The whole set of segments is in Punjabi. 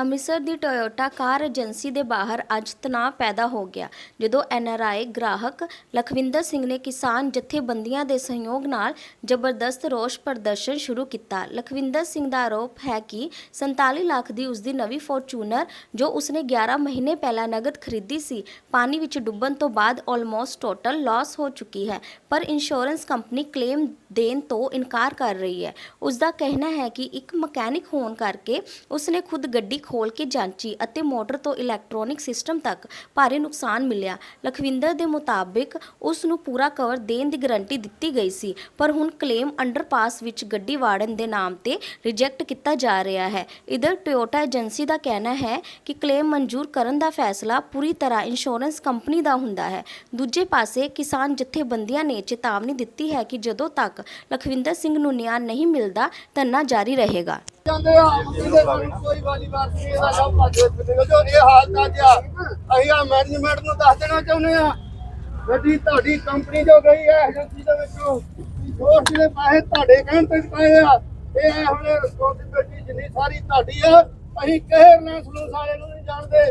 ਅੰਮ੍ਰਿਤਸਰ ਦੀ ਟੋਯੋਟਾ ਕਾਰ ਏਜੰਸੀ ਦੇ ਬਾਹਰ ਅੱਜ ਤਣਾਅ ਪੈਦਾ ਹੋ ਗਿਆ, ਜਦੋਂ ਐਨਆਰਆਈ ਗ੍ਰਾਹਕ ਲਖਵਿੰਦਰ ਸਿੰਘ ਨੇ ਕਿਸਾਨ ਜਥੇਬੰਦੀਆਂ ਦੇ ਸਹਿਯੋਗ ਨਾਲ ਜ਼ਬਰਦਸਤ ਰੋਸ ਪ੍ਰਦਰਸ਼ਨ ਸ਼ੁਰੂ ਕੀਤਾ। ਲਖਵਿੰਦਰ ਸਿੰਘ ਦਾ ਆਰੋਪ ਹੈ ਕਿ 47 ਲੱਖ ਦੀ ਉਸਦੀ ਨਵੀਂ ਫੋਰਚੂਨਰ, ਜੋ ਉਸਨੇ 11 ਮਹੀਨੇ ਪਹਿਲਾਂ ਨਗਦ ਖਰੀਦੀ ਸੀ, ਪਾਣੀ ਵਿੱਚ ਡੁੱਬਣ ਤੋਂ ਬਾਅਦ ਆਲਮੋਸਟ ਟੋਟਲ ਲਾਸ ਹੋ ਚੁੱਕੀ ਹੈ, ਪਰ ਇੰਸ਼ੋਰੈਂਸ ਕੰਪਨੀ ਕਲੇਮ ਦੇਣ ਤੋਂ ਇਨਕਾਰ ਕਰ ਰਹੀ ਹੈ। ਉਸ ਦਾ ਕਹਿਣਾ ਹੈ ਕਿ ਇੱਕ ਮਕੈਨਿਕ ਹੋਣ ਕਰਕੇ ਉਸਨੇ ਖੁਦ ਗੱਡੀ ਖੋਲ ਕੇ ਜਾਂਚੀ ਅਤੇ ਮੋਟਰ ਤੋਂ ਇਲੈਕਟ੍ਰੋਨਿਕ ਸਿਸਟਮ ਤੱਕ ਭਾਰੀ ਨੁਕਸਾਨ ਮਿਲਿਆ। ਲਖਵਿੰਦਰ ਦੇ ਮੁਤਾਬਿਕ ਉਸ ਨੂੰ ਪੂਰਾ ਕਵਰ ਦੇਣ ਦੀ ਗਾਰੰਟੀ ਦਿੱਤੀ ਗਈ ਸੀ, ਪਰ ਹੁਣ ਕਲੇਮ ਅੰਡਰਪਾਸ ਵਿੱਚ ਗੱਡੀ ਵਾੜਨ ਦੇ ਨਾਮ ਤੇ ਰਿਜੈਕਟ ਕੀਤਾ ਜਾ ਰਿਹਾ ਹੈ। ਇਧਰ ਟੋਯੋਟਾ ਏਜੰਸੀ ਦਾ ਕਹਿਣਾ ਹੈ ਕਿ ਕਲੇਮ ਮਨਜ਼ੂਰ ਕਰਨ ਦਾ ਫੈਸਲਾ ਪੂਰੀ ਤਰ੍ਹਾਂ ਇੰਸ਼ੋਰੈਂਸ ਕੰਪਨੀ ਦਾ ਹੁੰਦਾ ਹੈ। ਦੂਜੇ ਪਾਸੇ ਕਿਸਾਨ ਜਥੇਬੰਦੀਆਂ ਨੇ ਚੇਤਾਵਨੀ ਦਿੱਤੀ ਹੈ ਕਿ ਜਦੋਂ ਤੱਕ ਲਖਵਿੰਦਰ ਸਿੰਘ ਨੂੰ ਨਿਆਂ ਨਹੀਂ ਮਿਲਦਾ, ਧਰਨਾ ਜਾਰੀ ਰਹੇਗਾ। ਜਾਂਦੇ ਆ ਇਹਦੇ ਕੋਈ ਵਾਲੀ ਬਾਤ ਇਹ ਹਾਲਤ ਅੱਜ ਆ ਅਸੀਂ ਆ ਮੈਨੇਜਮੈਂਟ ਨੂੰ ਦੱਸ ਦੇਣਾ ਚਾਹੁੰਦੇ ਆ ਗੱਡੀ ਤੁਹਾਡੀ ਕੰਪਨੀ ਜੋ ਗਈ ਹੈ ਏਜੰਸੀ ਦੇ ਵਿੱਚੋਂ ਦੋਸਤ ਦੇ ਪੈਸੇ ਤੁਹਾਡੇ ਕਹਿਣ ਤੇ ਪਾਏ ਆ ਇਹ ਹੁਣ ਰਿਸਪੌਂਸਿਬਿਲਟੀ ਜਿੰਨੀ ਸਾਰੀ ਤੁਹਾਡੀ ਆ ਅਸੀਂ ਕਿਸੇ ਰਿਲਾਇੰਸ ਨੂੰ ਸਾਰੇ ਨੂੰ ਨਹੀਂ ਜਾਣਦੇ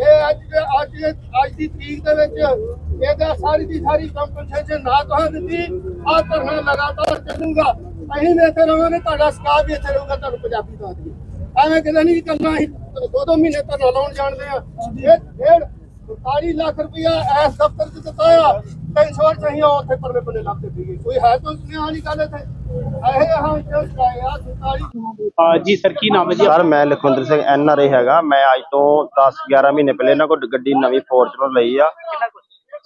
ਇਹ ਅੱਜ ਅੱਜ ਅੱਜ ਦੀ ਤਰੀਕ ਦੇ ਵਿੱਚ ਇਹਦਾ ਸਾਰੀ ਦੀ ਸਾਰੀ ਕੰਪਨਸੇਸ਼ਨ ਨਾ ਤੁਹਾਨੂੰ ਦਿੱਤੀ ਆ ਧਰਨਾ ਲਗਾਤਾਰ ਚੱਲੂਗਾ ਅਸੀਂ ਵੀ ਇੱਥੇ ਰਹਾਂਗੇ ਤੁਹਾਡਾ ਸਟਾਫ ਵੀ ਇੱਥੇ ਰਹੂਗਾ ਤੁਹਾਨੂੰ ਪੰਜਾਬੀ ਦਾ ਐਵੇਂ ਕਿਤੇ ਨਹੀਂ ਕਰਨਾ ਅਸੀਂ। ਦੋ ਦੋ ਮਹੀਨੇ ਧਰਨਾ ਲਾਉਣ ਜਾਣਦੇ ਆ। ਇਹ ਡੇਢ 40 ਲੱਖ ਰੁਪਇਆ ਐਸ ਦਫ਼ਤਰ 'ਚ ਦਿੱਤਾ ਆ। ਤੇ ਇੰਸ਼ੋਰੈਂਸ ਅਸੀਂ ਉਹ ਉੱਥੇ ਪਰਲੇ ਪਰਲੇ ਲੱਭਦੇ ਫਿਰੀਏ ਕੋਈ ਹੈ ਤਾਂ ਨਿਆਂ ਵਾਲੀ ਗੱਲ ਇੱਥੇ? ਇਹ ਹਾਂ ਜੋ ਆ 47 ਆ ਜੀ ਸਰ ਕੀ ਨਾਮ ਹੈ ਜੀ? ਸਰ ਮੈਂ Lakhwinder Singh N R I ਹੈਗਾ। ਮੈਂ ਅੱਜ ਤੋਂ 10 11 ਮਹੀਨੇ ਪਹਿਲੇ ਇਹਨਾਂ ਕੋਲ ਗੱਡੀ ਨਵੀਂ ਫੋਰਚੂਨਰ ਲਈ ਆ।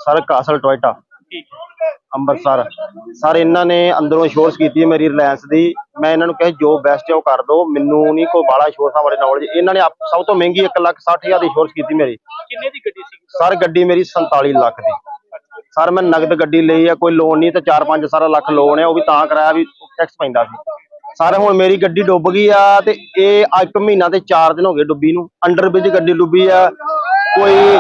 Sir Castle Toyota. ਠੀਕ ਹੈ। ਅੰਮ੍ਰਿਤਸਰ। ਸਰ ਇਹਨਾਂ ਨੇ ਅੰਦਰੋਂ ਇੰਸ਼ੋਰੈਂਸ ਕੀਤੀ ਹੈ ਮੇਰੀ ਰਿਲਾਇੰਸ ਦੀ। ਮੈਂ ਇਹਨਾਂ ਨੂੰ ਕਿਹਾ ਜੋ ਬੈਸਟ ਹੈ ਉਹ ਕਰ ਦਿਓ। ਮੈਨੂੰ ਨਹੀਂ ਕੋਈ ਬਾਲਾ ਇੰਸ਼ੋਰੈਂਸਾਂ ਬਾਰੇ ਨੌਲੇਜ ਇਹਨਾਂ ਨੇ ਆਪ- ਸਭ ਤੋਂ ਮਹਿੰਗੀ 1 ਲੱਖ 60 ਹਜ਼ਾਰ ਦੀ ਇੰਸ਼ੋਰੈਂਸ ਕੀਤੀ ਮੇਰੀ। ਕਿੰਨੇ ਦੀ ਗੱਡੀ ਸੀ? ਸਰ ਗੱਡੀ ਮੇਰੀ 47 ਲੱਖ ਦੀ। ਸਰ ਮੈਂ ਨਗਦ ਗੱਡੀ ਲਈ ਆ ਕੋਈ ਲੋਨ ਨਹੀਂ ਤੇ 4-5 ਸਾਰਾ ਲੱਖ ਲੋਨ ਹੈ ਉਹ ਵੀ ਤਾਂ ਕਰਾਇਆ ਵੀ ਟੈਕਸ ਪੈਂਦਾ ਸੀ। ਸਰ ਹੁਣ ਮੇਰੀ ਗੱਡੀ ਡੁੱਬ ਗਈ ਆ ਤੇ ਇਹ ਇੱਕ ਮਹੀਨਾ ਤੇ 4 ਦਿਨ ਹੋ ਗਏ ਡੁੱਬੀ ਨੂੰ। ਅੰਡਰ ਬ੍ਰਿਜ ਗੱਡੀ ਡੁੱਬੀ ਆ। ਕੋਈ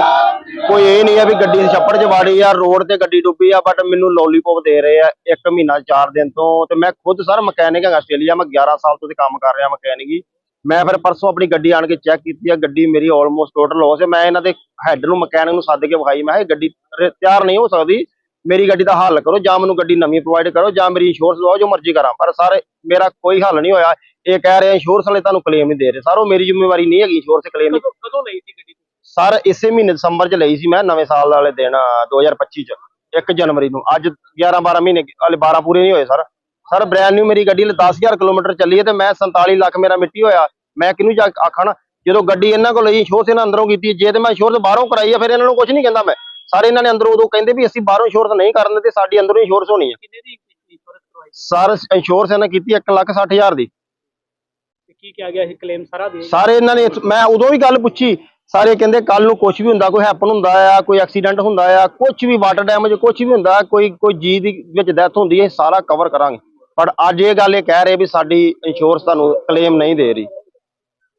ਕੋਈ ਇਹ ਨਹੀਂ ਆ ਵੀ ਗੱਡੀ ਛੱਪੜ 'ਚ ਵਾੜੀ ਆ, ਰੋਡ ਤੇ ਗੱਡੀ ਡੁੱਬੀ ਆ ਬਟ ਮੈਨੂੰ ਲੋਲੀਪੌਪ ਦੇ ਰਹੇ ਆ ਇੱਕ ਮਹੀਨਾ 4 ਦਿਨ ਤੋਂ ਤੇ ਮੈਂ ਖੁਦ ਸਰ ਮਕੈਨਿਕ ਹੈਗਾ ਆਸਟ੍ਰੇਲੀਆ ਮੈਂ 11 ਸਾਲ ਤੋਂ ਤੇ ਕੰਮ ਕਰ ਰਿਹਾ ਮਕੈਨਿਕ ਮੈਂ ਫਿਰ ਪਰਸੋਂ ਆਪਣੀ ਗੱਡੀ ਆਣ ਕੇ ਚੈੱਕ ਕੀਤੀ ਆ, ਗੱਡੀ ਮੇਰੀ ਆਲਮੋਸਟ ਟੋਟਲ ਲਾਸ ਹੈ ਮੈਂ ਇਹਨਾਂ ਦੇ ਹੈਡ ਨੂੰ ਮਕੈਨਿਕ ਨੂੰ ਸੱਦ ਕੇ ਵਿਖਾਈ, ਮੈਂ ਕਿਹਾ ਇਹ ਗੱਡੀ ਤਿਆਰ ਨਹੀਂ ਹੋ ਸਕਦੀ। ਮੇਰੀ ਗੱਡੀ ਦਾ ਹੱਲ ਕਰੋ ਜਾਂ ਮੈਨੂੰ ਗੱਡੀ ਨਵੀਂ ਪ੍ਰੋਵਾਈਡ ਕਰੋ ਜਾਂ ਮੇਰੀ ਇੰਸ਼ੋਰੈਂਸ ਲਵਾਓ, ਜੋ ਮਰਜ਼ੀ ਕਰਾਂ। ਪਰ ਸਰ ਮੇਰਾ ਕੋਈ ਹੱਲ ਨਹੀਂ ਹੋਇਆ। ਇਹ ਕਹਿ ਰਹੇ ਇੰਸ਼ੋਰੈਂਸ ਵਾਲੇ ਤੁਹਾਨੂੰ ਕਲੇਮ ਨਹੀਂ ਦੇ ਰਹੇ। ਸਰ ਉਹ ਮੇਰੀ ਜ਼ਿੰਮੇਵਾਰੀ ਨਹੀਂ ਹੈਗੀ ਇੰਸ਼ੋਰੈਂਸ ਕਲੇਮ ਕਦੋਂ ਕਦੋਂ ਲਈ ਸੀ ਗੱਡੀ ਸਰ ਇਸੇ ਮਹੀਨੇ ਦਸੰਬਰ ਚ ਲਈ ਸੀ ਮੈਂ ਨਵੇਂ ਸਾਲ ਵਾਲੇ ਦਿਨ ਅ, 2025 ਚ 1 ਜਨਵਰੀ ਨੂੰ। ਅੱਜ 11 12 ਮਹੀਨੇ ਹਲੇ 12 ਪੂਰੇ ਨਹੀਂ ਹੋਏ ਸਰ। ਸਰ ਬ੍ਰੈਂਡ ਨਿਊ ਮੇਰੀ ਗੱਡੀ 10000 ਕਿਲੋਮੀਟਰ ਚੱਲੀ ਹੈ ਤੇ ਮੈਂ 47 ਲੱਖ ਮੇਰਾ ਮਿੱਟੀ ਹੋਇਆ। ਮੈਂ ਕਿਹਨੂੰ ਜਾ ਆਖਣ? ਜਦੋਂ ਗੱਡੀ ਇਹਨਾਂ ਕੋਲ ਲਈ ਇੰਸ਼ੋਰੈਂਸ ਇਹਨਾਂ ਅੰਦਰੋਂ ਕੀਤੀ ਜੇ ਤੇ ਮੈਂ ਇੰਸ਼ੋਰੈਂਸ ਬਾਹਰੋਂ ਕਰਾਈ ਆ ਫਿਰ ਇਹਨਾਂ ਨੂੰ ਕੁਝ ਨਹੀਂ ਕਹਿੰਦਾ ਮੈਂ। ਸਾਰੇ ਇਹਨਾਂ ਨੇ ਅੰਦਰੋਂ ਉਦੋਂ ਕਹਿੰਦੇ ਵੀ ਅਸੀਂ ਬਾਹਰੋਂ ਇੰਸ਼ੋਰੈਂਸ ਨਹੀਂ ਕਰਨ ਤੇ ਸਾਡੀ ਅੰਦਰੋਂ ਹੋਣੀ ਹੈ। ਕਿੰਨੇ ਦੀ ਇੰਸ਼ੋਰੈਂਸ ਕਰਵਾਈ? ਸੀ? ਸਰ ਇੰਸ਼ੋਰੈਂਸ ਇਹਨਾਂ ਕੀਤੀ 1 ਲੱਖ 60 ਹਜ਼ਾਰ ਦੀ। ਤੇ ਕੀ ਕਿਹਾ ਗਿਆ ਇਹ ਕਲੇਮ ਸਾਰਾ ਦੇ? ਸਾਰੇ ਇਹਨਾਂ ਨੇ ਮੈਂ ਉਦੋਂ ਵੀ ਗੱਲ ਪੁੱਛੀ ਸਾਰੇ ਕਹਿੰਦੇ ਕੱਲ ਨੂੰ ਕੁਝ ਵੀ ਹੁੰਦਾ ਕੋਈ ਹੈਪਨ ਹੁੰਦਾ ਆ ਕੋਈ ਐਕਸੀਡੈਂਟ ਹੁੰਦਾ ਆ ਕੁਝ ਵੀ ਵਾਟਰ ਡੈਮੇਜ ਕੁਝ ਵੀ ਹੁੰਦਾ ਕੋਈ ਕੋਈ ਜੀ ਦੀ ਵਿੱਚ ਡੈਥ ਹੁੰਦੀ ਹੈ ਸਾਰਾ ਕਵਰ ਕਰਾਂਗੇ। ਪਰ ਅੱਜ ਇਹ ਗੱਲ ਇਹ ਕਹਿ ਰਹੇ ਵੀ ਸਾਡੀ ਇੰਸ਼ੋਰੈਂਸ ਤੁਹਾਨੂੰ ਕਲੇਮ ਨਹੀਂ ਦੇ ਰਹੀ।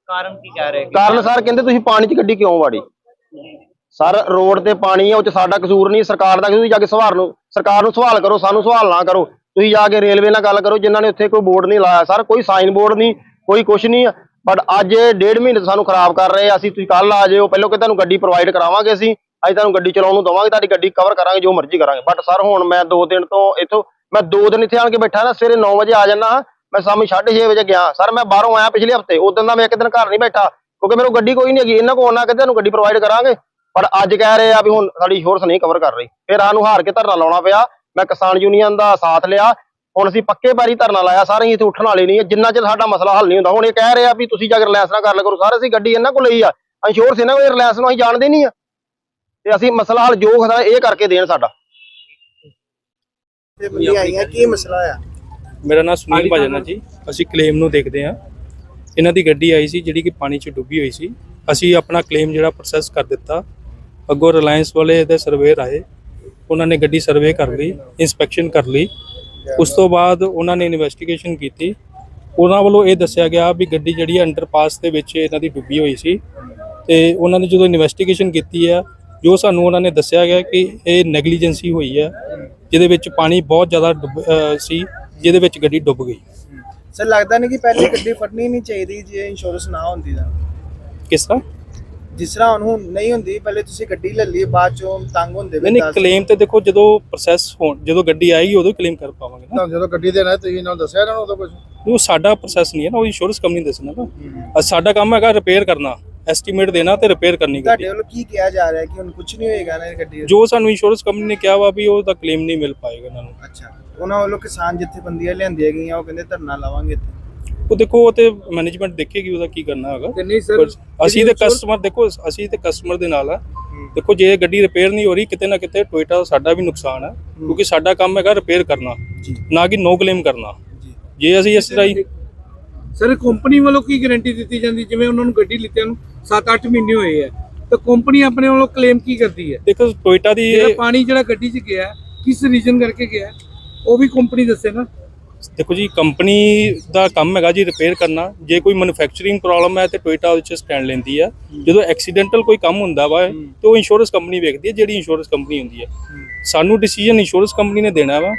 ਕਾਰਨ ਕੀ ਕਹਿ ਰਹੇ ਕਾਰਨ ਸਰ ਕਹਿੰਦੇ ਤੁਸੀਂ ਪਾਣੀ 'ਚ ਗੱਡੀ ਕਿਉਂ ਵਾੜੀ? ਸਰ ਰੋਡ ਤੇ ਪਾਣੀ ਹੈ ਉਹ 'ਚ ਸਾਡਾ ਕਸੂਰ ਨਹੀਂ ਸਰਕਾਰ ਦਾ ਤੁਸੀਂ ਜਾ ਕੇ ਸਵਾਲ ਨੂੰ ਸਰਕਾਰ ਨੂੰ ਸਵਾਲ ਕਰੋ ਸਾਨੂੰ ਸਵਾਲ ਨਾ ਕਰੋ। ਤੁਸੀਂ ਜਾ ਕੇ ਰੇਲਵੇ ਨਾਲ ਗੱਲ ਕਰੋ ਜਿਨ੍ਹਾਂ ਨੇ ਉੱਥੇ ਕੋਈ ਬੋਰਡ ਨਹੀਂ ਲਾਇਆ। ਸਰ ਕੋਈ ਸਾਈਨ ਬੋਰਡ ਨਹੀਂ ਕੋਈ ਕੁਝ ਨਹੀਂ ਬਟ ਅੱਜ ਡੇਢ ਮਹੀਨੇ ਤੋਂ ਸਾਨੂੰ ਖਰਾਬ ਕਰ ਰਹੇ ਅਸੀਂ ਤੁਸੀਂ ਕੱਲ ਆ ਜਾਇਓ, ਪਹਿਲਾਂ ਕਿ ਤੁਹਾਨੂੰ ਗੱਡੀ ਪ੍ਰੋਵਾਈਡ ਕਰਾਵਾਂਗੇ ਅਸੀਂ ਅੱਜ ਤੁਹਾਨੂੰ ਗੱਡੀ ਚਲਾਉਣ ਨੂੰ ਦਵਾਂਗੇ, ਤੁਹਾਡੀ ਗੱਡੀ ਕਵਰ ਕਰਾਂਗੇ, ਜੋ ਮਰਜ਼ੀ ਕਰਾਂਗੇ। ਬਟ ਸਰ ਹੁਣ ਮੈਂ 2 ਦਿਨ ਤੋਂ ਇੱਥੋਂ, ਮੈਂ 2 ਦਿਨ ਇੱਥੇ ਆਣ ਕੇ ਬੈਠਾ ਨਾ, ਸਵੇਰੇ 9 ਵਜੇ ਆ ਜਾਣਾ ਮੈਂ ਸ਼ਾਮੀ 6:30 ਵਜੇ ਗਿਆ ਸਰ ਮੈਂ ਬਾਹਰੋਂ ਆਇਆ ਪਿਛਲੇ ਹਫ਼ਤੇ ਉਦੋਂ ਦਾ ਮੈਂ ਇੱਕ ਦਿਨ ਘਰ ਨਹੀਂ ਬੈਠਾ, ਕਿਉਂਕਿ ਮੇਰੇ ਕੋਲ ਗੱਡੀ ਕੋਈ ਨਹੀਂ ਹੈਗੀ, ਇਹਨਾਂ ਕੋਲ ਆਉਣਾ ਕਿ ਤੁਹਾਨੂੰ ਗੱਡੀ ਪ੍ਰੋਵਾਈਡ ਕਰਾਂਗੇ। ਪਰ ਅੱਜ ਕਹਿ ਰਹੇ ਆ ਵੀ ਹੁਣ ਸਾਡੀ ਇੰਸ਼ੋਰੈਂਸ ਨਹੀਂ ਕਵਰ ਕਰ ਰਹੀ। ਫਿਰ ਆਨੂੰ ਹਾਰ ਕੇ ਧਰਨਾ ਲਾਉਣਾ ਪਿਆ, ਮੈਂ ਕਿਸਾਨ ਯੂਨੀਅਨ ਦਾ ਸਾਥ ਲਿਆ ਹੁਣ ਅਸੀਂ ਪੱਕੇ ਪੈਰੀ ਧਰਨਾ ਲਾਇਆ ਸਾਰੇ ਇੱਥੇ ਉੱਠਣ ਵਾਲੇ ਨਹੀਂ ਜਿੰਨਾ ਚਿਰ ਸਾਡਾ ਮਸਲਾ ਹੱਲ ਨਹੀਂ ਹੁੰਦਾ। ਹੁਣ ਇਹ ਕਹਿ ਰਹੇ ਆ ਵੀ ਤੁਸੀਂ ਜਾ ਕੇ ਰਿਲਾਇੰਸ ਨਾਲ ਕਰ ਲਿਆ ਕਰੋ ਸਾਰੇ ਅਸੀਂ ਗੱਡੀ ਇਹਨਾਂ ਕੋਲ ਲਈ ਆ। ਇੰਸ਼ੋਰੈਂਸ ਇਹਨਾਂ ਕੋਲ ਰਿਲਾਇੰਸ ਨੂੰ ਅਸੀਂ ਜਾਣਦੇ ਨਹੀਂ ਆ। ਤੇ ਅਸੀਂ ਮਸਲਾ ਹੱਲ ਜੋ ਹੁੰਦਾ ਇਹ ਕਰਕੇ ਦੇਣ ਸਾਡਾ। ਤੇ ਬੰਦੀ ਆਈਆਂ ਕੀ ਮਸਲਾ ਆ? ਮੇਰਾ ਨਾਮ ਸੁਨੀਲ ਭਜਨ ਹੈ ਜੀ। ਅਸੀਂ ਕਲੇਮ ਨੂੰ ਦੇਖਦੇ ਹਾਂ। ਇਹਨਾਂ ਦੀ ਗੱਡੀ ਆਈ ਸੀ ਜਿਹੜੀ ਕਿ ਪਾਣੀ 'ਚ ਡੁੱਬੀ ਹੋਈ ਸੀ। ਅਸੀਂ ਆਪਣਾ ਕਲੇਮ ਜਿਹੜਾ ਪ੍ਰੋਸੈਸ ਕਰ ਦਿੱਤਾ। ਅੱਗੋਂ ਰਿਲਾਇੰਸ ਵਾਲੇ ਦੇ ਸਰਵੇਅਰ ਆਏ। ਉਹਨਾਂ ਨੇ ਗੱਡੀ ਸਰਵੇ ਕਰ ਲਈ ਇਨਸਪੈਕਸ਼ਨ ਕਰ ਲਈ। ਉਸ ਤੋਂ ਬਾਅਦ ਉਹਨਾਂ ਨੇ ਇਨਵੈਸਟੀਗੇਸ਼ਨ ਕੀਤੀ। ਉਹਨਾਂ ਵੱਲੋਂ ਇਹ ਦੱਸਿਆ ਗਿਆ ਵੀ ਗੱਡੀ ਜਿਹੜੀ ਅੰਡਰਪਾਸ ਦੇ ਵਿੱਚ ਇਹਨਾਂ ਦੀ ਡੁੱਬੀ ਹੋਈ ਸੀ। ਤੇ ਉਹਨਾਂ ਨੇ ਜਦੋਂ ਇਨਵੈਸਟੀਗੇਸ਼ਨ ਕੀਤੀ ਆ ਜੋ ਸਾਨੂੰ ਉਹਨਾਂ ਨੇ ਦੱਸਿਆ ਗਿਆ ਕਿ ਇਹ ਨੈਗਲੀਜੈਂਸੀ ਹੋਈ ਹੈ ਜਿਹਦੇ ਵਿੱਚ ਪਾਣੀ ਬਹੁਤ ਜ਼ਿਆਦਾ ਡੁੱਬ- ਸੀ ਜਿਹਦੇ ਵਿੱਚ ਗੱਡੀ ਡੁੱਬ ਗਈ। ਸਰ ਲੱਗਦਾ ਨਹੀਂ ਕਿ ਪਹਿਲੇ ਗੱਡੀ ਫੜਨੀ ਨਹੀਂ ਚਾਹੀਦੀ ਜੇ ਇੰਸ਼ੋਰੈਂਸ ਨਾ ਹੁੰਦੀ ਤਾਂ। ਕਿਸ ਤਰ੍ਹਾਂ? ਜਿਸ ਤਰ੍ਹਾਂ ਹੁਣ ਹੁਣ ਨਹੀਂ ਹੁੰਦੀ ਪਹਿਲੇ ਤੁਸੀਂ ਗੱਡੀ ਲੈ ਲਈ ਬਾਅਦ ਚੋਂ ਤੰਗ ਹੁੰਦੇ ਨਹੀਂ ਨਹੀਂ ਕਲੇਮ ਤੇ ਦੇਖੋ ਜਦੋਂ ਪ੍ਰੋਸੈਸ ਹੋਣ ਜਦੋਂ ਗੱਡੀ ਆਏਗੀ ਉਦੋਂ ਕਲੇਮ ਕਰ ਪਾਵਾਂਗੇ ਨਾ। ਤੁਹਾਨੂੰ ਜਦੋਂ ਗੱਡੀ ਦੇਣਾ ਤੁਸੀਂ ਇਹਨਾਂ ਨੂੰ ਦੱਸਿਆ ਇਹਨਾਂ ਨੂੰ ਉਦੋਂ ਕੁਝ ਉਹ ਸਾਡਾ ਪ੍ਰੋਸੈਸ ਨਹੀਂ ਹੈ ਨਾ ਉਹ ਇੰਸ਼ੋਰੈਂਸ ਕੰਪਨੀ ਦੱਸਣਾ ਨਾ। ਅਹ ਸਾਡਾ ਕੰਮ ਹੈਗਾ ਰਿਪੇਅਰ ਕਰਨਾ ਐਸਟੀਮੇਟ ਦੇਣਾ ਤੇ ਰਿਪੇਅਰ ਕਰਨੀ ਗੱਡੀ। ਤੁਹਾਡੇ ਵੱਲੋਂ ਕੀ ਕਿਹਾ ਜਾ ਰਿਹਾ ਕਿ ਹੁਣ ਕੁਝ ਨਹੀਂ ਹੋਏਗਾ ਨਾ ਇਹ ਗੱਡੀ ਦਾ? ਜੋ ਸਾਨੂੰ ਇੰਸ਼ੋਰੈਂਸ ਕੰਪਨੀ ਨੇ ਕਿਹਾ ਵਾ ਵੀ ਉਹਦਾ ਕਲੇਮ ਨਹੀਂ ਮਿਲ ਪਾਏਗਾ ਇਹਨਾਂ ਨੂੰ। ਅੱਛਾ ਉਹਨਾਂ ਵੱਲੋਂ ਕਿਸਾਨ ਜਥੇਬੰਦੀਆਂ ਲਿਆਂਦੀਆਂ ਗਈਆਂ ਉਹ ਕਹਿੰਦੇ ਧਰਨਾ ਲਾਵਾਂਗੇ ਇੱਥੇ। ਉਹ ਦੇਖੋ ਉਹ ਤੇ ਮੈਨੇਜਮੈਂਟ ਦੇਖੇਗੀ ਉਹਦਾ ਕੀ ਕਰਨਾ ਹੈਗਾ। ਨਹੀਂ ਪਰ ਅਸੀਂ ਤੇ ਕਸਟਮਰ ਦੇਖੋ ਅਸੀਂ ਤੇ ਕਸਟਮਰ ਦੇ ਨਾਲ ਆ। ਦੇਖੋ ਜੇ ਗੱਡੀ ਰਿਪੇਅਰ ਨਹੀਂ ਹੋ ਰਹੀ ਕਿਤੇ ਨਾ ਕਿਤੇ ਟੋਇਟਾ ਸਾਡਾ ਵੀ ਨੁਕਸਾਨ ਹੈ। ਕਿਉਂਕਿ ਸਾਡਾ ਕੰਮ ਹੈਗਾ ਰਿਪੇਅਰ ਕਰਨਾ ਨਾ ਕਿ ਨੋ ਕਲੇਮ ਕਰਨਾ। ਜੀ। ਜੇ ਅਸੀਂ ਇਸ ਤਰ੍ਹਾਂ ਹੀ ਸਰ ਕੰਪਨੀ ਵੱਲੋਂ ਕੀ ਗਾਰੰਟੀ ਦਿੱਤੀ ਜਾਂਦੀ? ਜਿਵੇਂ ਉਹਨਾਂ ਨੂੰ ਗੱਡੀ ਲਿੱਤਿਆਂ ਨੂੰ 7-8 ਮਹੀਨੇ ਹੋਏ ਆ ਤਾਂ ਕੰਪਨੀ ਆਪਣੇ ਵੱਲੋਂ ਕਲੇਮ ਕੀ ਕਰਦੀ ਹੈ? ਦੇਖੋ ਟੋਇਟਾ ਦੀ ਜਿਹੜਾ ਪਾਣੀ ਜਿਹੜਾ ਗੱਡੀ 'ਚ ਗਿਆ ਕਿਸ ਰੀਜਨ ਕਰਕੇ ਗਿਆ ਉਹ ਵੀ ਕੰਪਨੀ ਦੱਸੇ ਨਾ। ਦੇਖੋ ਜੀ ਕੰਪਨੀ ਦਾ ਕੰਮ ਹੈਗਾ ਜੀ ਰਿਪੇਅਰ ਕਰਨਾ। ਜੇ ਕੋਈ ਮੈਨੂਫੈਕਚਰਿੰਗ ਪ੍ਰੋਬਲਮ ਹੈ ਤੇ ਟੋਇਟਾ ਉਹਦੇ ਚ ਸਟੈਂਡ ਲੈਂਦੀ ਹੈ। ਜਦੋਂ ਐਕਸੀਡੈਂਟਲ ਕੋਈ ਕੰਮ ਹੁੰਦਾ ਵਾ ਤੇ ਉਹ ਇੰਸ਼ੋਰੈਂਸ ਕੰਪਨੀ ਵੇਖਦੀ ਹੈ ਜਿਹੜੀ ਇੰਸ਼ੋਰੈਂਸ ਕੰਪਨੀ ਹੁੰਦੀ ਹੈ। ਸਾਨੂੰ ਡਿਸੀਜਨ ਇੰਸ਼ੋਰੈਂਸ ਕੰਪਨੀ ਨੇ ਦੇਣਾ ਵਾ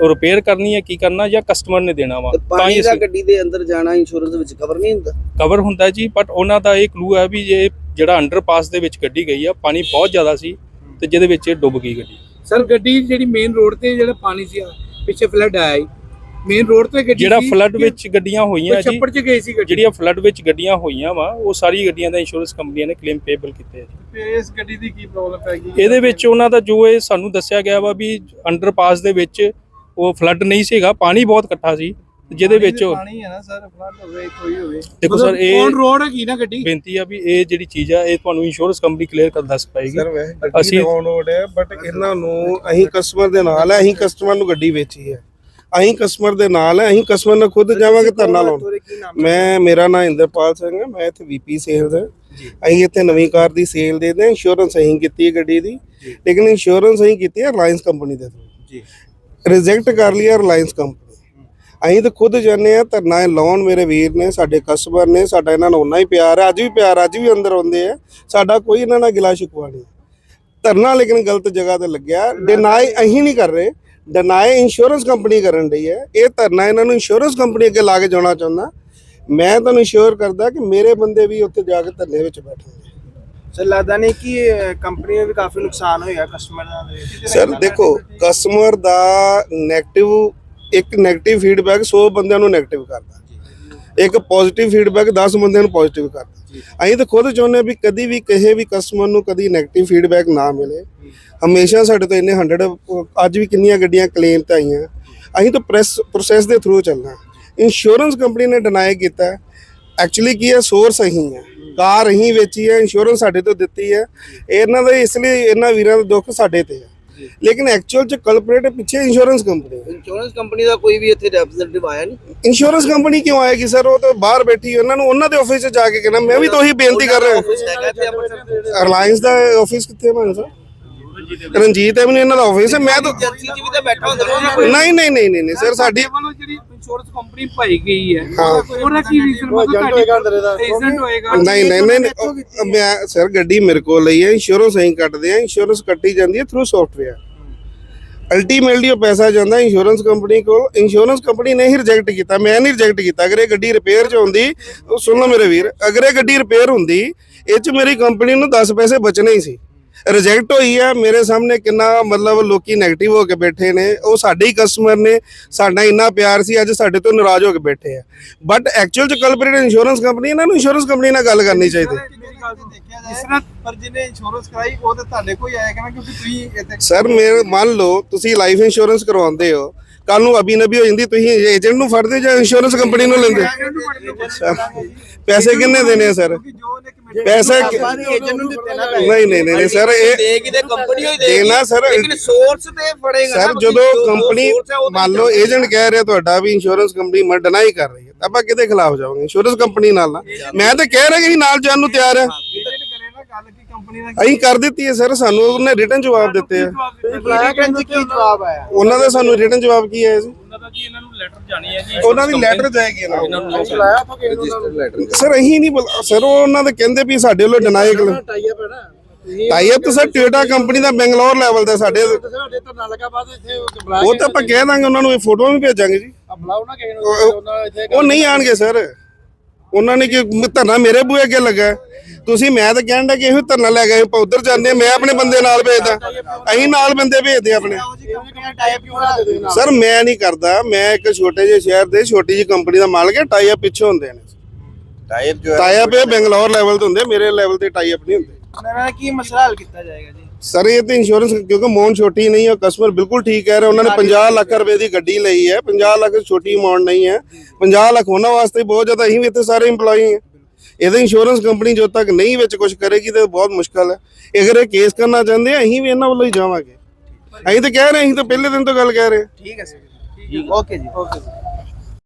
ਉਹ ਰਿਪੇਅਰ ਕਰਨੀ ਹੈ ਕੀ ਕਰਨਾ ਜਾਂ ਕਸਟਮਰ ਨੇ ਦੇਣਾ ਵਾ। ਤਾਂ ਹੀ ਗੱਡੀ ਦੇ ਅੰਦਰ ਜਾਣਾ ਇੰਸ਼ੋਰੈਂਸ ਵਿੱਚ ਕਵਰ ਨਹੀਂ ਹੁੰਦਾ? ਕਵਰ ਹੁੰਦਾ ਜੀ ਬਟ ਉਹਨਾਂ ਦਾ ਇਹ ਕਲੂ ਹੈ ਵੀ ਇਹ ਜਿਹੜਾ ਅੰਡਰਪਾਸ ਦੇ ਵਿੱਚ ਗੱਡੀ ਗਈ ਆ ਪਾਣੀ ਬਹੁਤ ਜ਼ਿਆਦਾ ਸੀ ਤੇ ਜਿਹਦੇ ਵਿੱਚ ਇਹ ਡੁੱਬ ਗਈ ਗੱਡੀ। ਸਰ ਗੱਡੀ ਜਿਹੜੀ ਮੇਨ ਰੋਡ ਤੇ ਜਿਹੜਾ ਪਾਣੀ ਸੀ ਪਿੱਛੇ ਫਲੱਡ ਆਇਆ ਮੇਨ ਰੋਡ ਤੇ ਗੱਡੀ ਜਿਹੜਾ ਸੀ ਫਲੱਡ ਕਿ ਵਿੱਚ ਗੱਡੀਆਂ ਹੋਈਆਂ ਕੋਈ ਜੀ ਛੱਪੜ 'ਚ ਗਈ ਸੀ ਗੱਡੀ। ਜਿਹੜੀਆਂ ਫਲੱਡ ਵਿੱਚ ਗੱਡੀਆਂ ਹੋਈਆਂ ਵਾ ਉਹ ਸਾਰੀ ਗੱਡੀਆਂ ਦਾ ਇੰਸ਼ੋਰੈਂਸ ਕੰਪਨੀਆਂ ਨੇ ਕਲੇਮ ਪੇਬਲ ਕੀਤੇ ਆ ਜੀ। ਇਸ ਗੱਡੀ ਦੀ ਕੀ ਪ੍ਰੋਬਲਮ ਗਈ? ਇਹਦੇ ਵਿੱਚ ਉਹਨਾਂ ਦਾ ਜੋ ਇਹ ਸਾਨੂੰ ਦੱਸਿਆ ਗਿਆ ਵਾ ਵੀ ਅੰਡਰਪਾਸ ਦੇ ਵਿੱਚ ਉਹ ਫਲੱਡ ਨਹੀਂ ਸੀਗਾ ਪਾਣੀ ਬਹੁਤ ਇਕੱਠਾ ਸੀ ਜਿਹਦੇ ਵਿੱਚ ਉਹ- ਪਾਣੀ ਹੈ ਨਾ ਸਰ ਫਲੱਡ ਹੋਵੇ ਕੋਈ ਹੋਵੇ। ਦੇਖੋ ਸਰ ਇਹ ਔਨ ਰੋਡ ਹੈਗੀ ਨਾ ਗੱਡੀ? ਬੇਨਤੀ ਆ ਵੀ ਇਹ ਜਿਹੜੀ ਚੀਜ਼ ਆ ਇਹ ਤੁਹਾਨੂੰ ਇੰਸ਼ੋਰੈਂਸ ਕੰਪਨੀ ਕਲੀਅਰ ਕਰ ਦੱਸ ਪਾਏਗੀ। ਸਰ ਵੈਸੇ ਗੱਡੀ ਅਸੀਂ- ਔਨ ਰੋਡ ਹੈ ਬਟ ਇਹਨਾਂ ਨੂੰ ਅਸੀਂ ਕਸਟਮਰ ਦੇ ਨਾਲ ਹੈ ਅਸੀਂ ਕਸਟਮਰ ਨੂੰ ਗੱਡੀ ਵੇਚੀ ਹੈ। ਅਸੀਂ ਕਸਟਮਰ ਦੇ ਨਾਲ ਹੈ ਅਸੀਂ ਕਸਟਮਰ ਨਾਲ ਖੁਦ ਜਾਵਾਂਗੇ ਧਰਨਾ ਲਾਉਣ। ਮੈਂ ਮੇਰਾ ਨਾਮ ਇੰਦਰਪਾਲ ਸਿੰਘ ਹੈ ਮੈਂ ਇੱਥੇ ਵੀਪੀ ਸੇਲਸ ਹੈ। ਅਸੀਂ ਇੱਥੇ ਨਵੀਂ ਕਾਰ ਦੀ ਸੇਲ ਦੇ ਦੇ ਇੰਸ਼ੋਰੈਂਸ ਅਸੀਂ ਕੀਤੀ ਹੈ ਗੱਡੀ ਦੀ। ਲੇਕਿਨ ਇੰਸ਼ੋਰੈਂਸ ਅਸੀਂ ਕੀਤੀ ਹੈ ਰਿਲਾਇੰਸ ਕੰਪਨੀ ਦੇ ਥਰੂ ਜੀ। ਰਿਜੈਕਟ ਕਰ ਲਿਆ ਰਿਲਾਇੰਸ ਕੰਪਨੀ ਅਸੀਂ ਤਾਂ ਖੁਦ ਜਾਣਦੇ ਆ ਧਰਨਾ ਲਾਉਣ ਮੇਰੇ ਵੀਰ ਨੇ ਸਾਡੇ ਕਸਬਰ ਨੇ ਸਾਡਾ ਇਹਨਾਂ ਨਾਲ ਉਨਾ ਹੀ ਪਿਆਰ ਹੈ ਅੱਜ ਵੀ ਪਿਆਰ ਅੱਜ ਵੀ ਅੰਦਰ ਆਉਂਦੇ ਆ। ਸਾਡਾ ਕੋਈ ਇਹਨਾਂ ਨਾਲ ਗਿਲਾ ਸ਼ਿਕਵਾ ਨਹੀਂ। ਧਰਨਾ ਲੇਕਿਨ ਗਲਤ ਜਗ੍ਹਾ ਤੇ ਲੱਗਿਆ। ਡਿਨਾਈ ਅਸੀਂ ਨਹੀਂ ਕਰ ਰਹੇ। ਡਿਨਾਈ ਇੰਸ਼ੋਰੈਂਸ ਕੰਪਨੀ ਕਰਨ ਰਹੀ ਹੈ। ਇਹ ਧਰਨਾ ਇਹਨਾਂ ਨੂੰ ਇੰਸ਼ੋਰੈਂਸ ਕੰਪਨੀ ਅੱਗੇ ਲਾ ਕੇ ਜਾਣਾ ਚਾਹੁੰਦਾ। ਮੈਂ ਤੁਹਾਨੂੰ ਇੰਸ਼ੋਰ ਕਰਦਾ ਕਿ ਮੇਰੇ ਬੰਦੇ ਵੀ ਉੱਥੇ ਜਾ ਕੇ ਧਰਨੇ ਵਿੱਚ ਬੈਠਣਗੇ। ਸਰ ਲੱਗਦਾ ਨਹੀਂ ਕਿ ਕੰਪਨੀ ਨੂੰ ਵੀ ਕਾਫੀ ਨੁਕਸਾਨ ਹੋਇਆ ਕਸਟਮਰ ਦਾ ਸਰ ਦੇਖੋ ਕਸਟਮਰ ਦਾ ਨੈਗੇਟਿਵ ਇੱਕ ਨੈਗੇਟਿਵ ਫੀਡਬੈਕ 100 ਬੰਦਿਆਂ ਨੂੰ ਨੈਗੇਟਿਵ ਕਰਦਾ। ਇੱਕ ਪੋਜ਼ਿਟਿਵ ਫੀਡਬੈਕ 10 ਬੰਦਿਆਂ ਨੂੰ ਪੋਜ਼ਿਟਿਵ ਕਰਦਾ। ਅਸੀਂ ਤਾਂ ਖੁਦ ਚਾਹੁੰਦੇ ਹਾਂ ਵੀ ਕਦੀ ਵੀ ਕਿਸੇ ਵੀ ਕਸਟਮਰ ਨੂੰ ਕਦੀ 네ਗੇਟਿਵ ਫੀਡਬੈਕ ਨਾ ਮਿਲੇ। ਹਮੇਸ਼ਾ ਸਾਡੇ ਤੋਂ ਇੰਨੇ 100 ਅੱਜ ਵੀ ਕਿੰਨੀਆਂ ਗੱਡੀਆਂ ਕਲੇਮ ਤੇ ਆਈਆਂ। ਅਸੀਂ ਤਾਂ ਪ੍ਰੈਸ ਪ੍ਰੋਸੈਸ ਦੇ ਥਰੂ ਚੱਲਣਾ ਇੰਸ਼ੋਰੈਂਸ ਕੰਪਨੀ ਨੇ ਡਿਨਾਈ ਕੀਤਾ। ਐਕਚੁਅਲੀ ਕੀ ਹੈ? ਸੋਰਸ ਅਸੀਂ ਹੈ। ਕਾਰ ਅਸੀਂ ਵੇਚੀ ਹੈ। ਇੰਸ਼ੋਰੈਂਸ ਸਾਡੇ ਤੋਂ ਦਿੱਤੀ ਹੈ। ਇਹਨਾਂ ਦਾ ਇਸ ਲਈ ਇਹਨਾਂ ਵੀਰਾਂ ਦਾ ਦੁੱਖ ਸਾਡੇ ਤੇ ਹੈ। ਲੇਕਿਨ ਐਕਚੁਅਲ ਚ ਕਲਪਰੇਟ ਪਿੱਛੇ ਇੰਸ਼ੋਰੈਂਸ ਕੰਪਨੀ ਹੈ। ਇੰਸ਼ੋਰੈਂਸ ਕੰਪਨੀ ਦਾ ਕੋਈ ਵੀ ਇੱਥੇ ਰਿਪਰੈਜ਼ੈਂਟੇਟਿਵ ਆਇਆ ਨਹੀਂ? ਇੰਸ਼ੋਰੈਂਸ ਕੰਪਨੀ ਕਿਉਂ ਆਏਗੀ ਸਰ ਉਹ ਤਾਂ ਬਾਹਰ ਬੈਠੀ ਹੈ, ਉਹਨਾਂ ਨੂੰ ਉਹਨਾਂ ਦੇ ਆਫਿਸ 'ਚ ਜਾ ਕੇ ਕਹਿਣਾ ਮੈਂ ਵੀ ਤਾਂ ਉਹੀ ਬੇਨਤੀ ਕਰ ਰਿਹਾ। ਰਿਲਾਇੰਸ ਦਾ ਆਫਿਸ ਕਿੱਥੇ ਬਣ ਸਰ ਰਣਜੀਤ ਐਵਨਿਊ ਇਹਨਾਂ ਦਾ ਆਫਿਸ ਹੈ ਮੈਂ ਤਾਂ ਏਜੰਸੀ 'ਚ ਵੀ ਤਾਂ ਬੈਠਾ ਹੁੰਦਾ ਨਹੀਂ ਨਹੀਂ ਨਹੀਂ ਨਹੀਂ ਨਹੀਂ ਸਰ ਸਾਡੀ ਵੱਲੋਂ ਜਿਹੜੀ ਇੰਸ਼ੋਰੈਂਸ ਕੰਪਨੀ ਪਾਈ ਗਈ ਹੈ। ਹਾਂ। ਉਹਦਾ ਕੀ ਰੀਜ਼ਨ ਮਤਲਬ ਹੋਏਗਾ ਅੰਦਰ ਇਹਦਾ। ਏਜੰਟ ਹੋਏਗਾ। ਨਹੀਂ ਨਹੀਂ ਨਹੀਂ ਨਹੀਂ, ਮੈਂ ਸਰ ਗੱਡੀ ਮੇਰੇ ਕੋਲ ਲਈ ਹੈ ਇੰਸ਼ੋਰੈਂਸ ਅਸੀਂ ਕੱਟਦੇ ਆ ਇੰਸ਼ੋਰੈਂਸ ਕੱਟੀ ਜਾਂਦੀ ਹੈ ਥਰੂ ਸੌਫਟਵੇਅਰ ਅਲਟੀਮੇਟਲੀ ਉਹ ਪੈਸਾ ਜਾਂਦਾ ਇੰਸ਼ੋਰੈਂਸ ਕੰਪਨੀ ਕੋਲ। ਇੰਸ਼ੋਰੈਂਸ ਕੰਪਨੀ ਨੇ ਹੀ ਰਿਜੈਕਟ ਕੀਤਾ ਮੈਂ ਨਹੀਂ ਰਿਜੈਕਟ ਕੀਤਾ। ਅਗਰ ਇਹ ਗੱਡੀ ਰਿਪੇਅਰ ਚ ਹੁੰਦੀ ਉਹ ਸੁਣ ਲਓ ਮੇਰੇ ਵੀਰ ਅਗਰ ਇਹ ਗੱਡੀ ਰਿਪੇਅਰ ਹੁੰਦੀ ਇਹ ਚ ਮੇਰੀ ਕੰਪਨੀ ਨੂੰ 10 ਪੈਸੇ ਬਚਣੇ ਹੀ ਸੀ। ਰਿਜੈਕਟ ਹੋਈ ਹੈ ਮੇਰੇ ਸਾਹਮਣੇ ਕਿੰਨਾ ਮਤਲਬ ਲੋਕੀ 네ਗੇਟਿਵ ਹੋ ਕੇ ਬੈਠੇ ਨੇ ਉਹ ਸਾਡੇ ਹੀ ਕਸਟਮਰ ਨੇ ਸਾਡਾ ਇੰਨਾ ਪਿਆਰ ਸੀ ਅੱਜ ਸਾਡੇ ਤੋਂ ਨਾਰਾਜ਼ ਹੋ ਕੇ ਬੈਠੇ ਆ। ਬਟ ਐਕਚੁਅਲ ਚ ਕਲਪਰੇਟ ਇੰਸ਼ੋਰੈਂਸ ਕੰਪਨੀ ਇਹਨਾਂ ਨੂੰ ਇੰਸ਼ੋਰੈਂਸ ਕੰਪਨੀ ਨਾਲ ਗੱਲ ਕਰਨੀ ਚਾਹੀਦੀ। ਇਸ ਤਰ੍ਹਾਂ ਪਰ ਜਿਹਨੇ ਇੰਸ਼ੋਰੈਂਸ ਕਰਾਈ ਉਹ ਤਾਂ ਤੁਹਾਡੇ ਕੋਈ ਕਿਉਂਕਿ ਤੁਸੀਂ ਸਰ ਮੇਰੇ ਮੰਨ ਲਓ ਤੁਸੀਂ ਲਾਈਫ ਇੰਸ਼ੋਰੈਂਸ ਕਰਵਾਉਂਦੇ ਹੋ ਕੱਲ ਨੂੰ ਅਬੀ ਨਬੀ ਹੋ ਜਾਂਦੀ ਤੁਸੀਂ ਏਜੰਟ ਨੂੰ ਫੜਦੇ ਜਾਂ ਇੰਸ਼ੋਰੈਂਸ ਕੰਪਨੀ ਨੂੰ ਲੈਂਦੇ? ਪੈਸੇ ਕਿੰਨੇ ਦੇਣੇ ਆ ਸਰ? ਪੈਸੇ ਕਿ- ਏਜੰਟ ਨੂੰ ਦਿੱਤੇ ਨਾ ਪੈਸੇ। ਨਹੀਂ ਨਹੀਂ ਨਹੀਂ ਸਰ ਇਹ ਦੇਗੀ ਤੇ ਕੰਪਨੀ ਹੋਈ ਦੇਗੀ ਦੇਣਾ ਸਰ ਲੇਕਿਨ ਸੋਰਸ ਤੇ ਫੜੇਗਾ ਸਰ ਜਦੋਂ ਕੰਪਨੀ ਮੰਨ ਲਓ ਏਜੰਟ ਕਹਿ ਰਿਹਾ ਤੁਹਾਡਾ ਵੀ ਇੰਸ਼ੋਰੈਂਸ ਕੰਪਨੀ ਮੈਂ ਡਿਨਾਈ ਕਰ ਰਹੀ ਹੈ ਤਾਂ ਆਪਾਂ ਕਿਹਦੇ ਖਿਲਾਫ ਜਾਵਾਂਗੇ? ਇੰਸ਼ੋਰੈਂਸ ਕੰਪਨੀ ਨਾਲ ਨਾ। ਮੈਂ ਤਾਂ ਕਹਿ ਰਿਹਾ ਕਿ ਨਾਲ ਜਾਣ ਨੂੰ ਤਿਆਰ ਹੈ। ਅਸੀਂ ਕਰ ਦਿੱਤੀ ਹੈ ਸਰ ਸਾਨੂੰ ਉਹਨੇ ਰਿਟਰਨ ਜਵਾਬ ਦਿੱਤੇ ਆ। ਕੀ ਜਵਾਬ ਆਇਆ? ਉਹਨਾਂ ਦਾ ਸਾਨੂੰ ਰਿਟਰਨ ਜਵਾਬ ਕੀ ਆਇਆ ਸੀ ਉਹਨਾਂ ਦਾ ਜੀ ਇਹਨਾਂ ਨੂੰ ਲੈਟਰ ਜਾਣੀ ਹੈ ਜੀ। ਉਹਨਾਂ ਦੀ ਲੈਟਰ ਜਾਏਗੀ ਇਹਨਾਂ ਨੂੰ। ਇਹਨਾਂ ਨੂੰ ਰਜਿਸਟਰਡ ਲੈਟਰ ਸਰ ਅਹੀਂ ਨਹੀਂ ਬੋਲ ਸਰ ਉਹ ਉਹਨਾਂ ਦੇ ਕਹਿੰਦੇ ਵੀ ਸਾਡੇ ਵੱਲੋਂ ਡਿਨਾਈ ਕਰ ਟਾਈਆ ਪੈਣਾ ਟਾਈ ਅਪ ਤਾਂ ਸਰ ਟੋਇਟਾ ਕੰਪਨੀ ਦਾ ਬੈਂਗਲੌਰ ਲੈਵਲ ਦਾ ਸਾਡੇ ਸਾਡੇ ਤਾਂ ਨਾਲ ਲਗਾ ਬਾਅਦ ਇੱਥੇ ਉਹ ਤਾਂ ਆਪਾਂ ਕਹਿ ਦਾਂਗੇ ਉਹਨਾਂ ਨੂੰ ਇਹ ਫੋਟੋਆਂ ਵੀ ਭੇਜਾਂਗੇ ਜੀ। ਬੁਲਾਓ ਨਾ ਕਿਸੇ ਉਹ- ਉਹ ਨਹੀਂ ਆਣਗੇ ਸਰ। ਉਹਨਾਂ ਨੇ ਕਿ ਧਰਨਾ ਮੇਰੇ ਬੂਹੇ ਅੱਗੇ ਲੱਗਾ। ਤੁਸੀਂ ਮੈਂ ਤਾਂ ਕਹਿਣ ਦਾ ਕਿ ਇਹੋ ਧਰਨਾ ਲੈ ਗਏ ਆਪਾਂ ਉਧਰ ਜਾਂਦੇ ਮੈਂ ਆਪਣੇ ਬੰਦੇ ਨਾਲ ਭੇਜਦਾ। ਅਸੀਂ ਨਾਲ ਬੰਦੇ ਭੇਜਦੇ ਆਪਣੇ। ਸਰ ਮੈਂ ਨਹੀਂ ਕਰਦਾ। ਮੈਂ ਇੱਕ ਛੋਟੇ ਜਿਹੇ ਸ਼ਹਿਰ ਦੇ ਛੋਟੀ ਜਿਹੀ ਕੰਪਨੀ ਦਾ ਮਾਲਕ ਹੈ ਟਾਈ ਅਪ ਪਿੱਛੇ ਹੁੰਦੇ ਨੇ। ਟਾਈਪ ਜੋ ਟਾਈ ਅਪ ਇਹ ਬੰਗਲੌਰ ਲੈਵਲ ਤੇ ਹੁੰਦੇ ਮੇਰੇ ਲੈਵਲ ਤੇ ਟਾਈ ਅਪ ਨਹੀਂ ਹੁੰਦੇ। ਕੀ ਮਸਲਾ ਹੱਲ ਕੀਤਾ ਜਾਏਗਾ ਜੀ? ਸਰ ਇਹ ਤੇ ਇੰਸ਼ੋਰੈਂਸ ਕਿਉਂਕਿ ਮੌਨ ਛੋਟੀ ਨਹੀਂ ਹੈ ਕਸਟਮਰ ਬਿਲਕੁਲ ਠੀਕ ਕਹਿ ਰਿਹਾ ਉਹਨਾਂ ਨੇ 50 ਲੱਖ ਰੁਪਏ ਦੀ ਗੱਡੀ ਲਈ ਹੈ 50 ਲੱਖ ਛੋਟੀ ਅਮਾਉਂਟ ਨਹੀਂ ਹੈ 50 ਲੱਖ ਉਹਨਾਂ ਵਾਸਤੇ ਬਹੁਤ ਜ਼ਿਆਦਾ ਅਸੀਂ ਵੀ ਇੱਥੇ ਸਾਰੇ EMPLOYE ਹਾਂ। ਇਹਦੇ ਇੰਸ਼ੋਰੈਂਸ ਕੰਪਨੀ ਜੋ ਤੱਕ ਨਹੀਂ ਵਿੱਚ ਕੁਝ ਕਰੇਗੀ ਤੇ ਬਹੁਤ ਮੁਸ਼ਕਲ ਹੈ। ਅਗਰ ਇਹ ਕੇਸ ਕਰਨਾ ਚਾਹੁੰਦੇ ਆ ਅਸੀਂ ਵੀ ਇਹਨਾਂ ਵੱਲੋਂ ਹੀ ਜਾਵਾਂਗੇ। ਅਸੀਂ ਤਾਂ ਕਹਿ ਰਹੇ ਅਸੀਂ ਤਾਂ ਪਹਿਲੇ ਦਿਨ ਤੋਂ ਗੱਲ ਕਹਿ ਰਹੇ ਹਾਂ। ਠੀਕ ਹੈ ਸਰ ਓਕੇ ਜੀ ਓਕੇ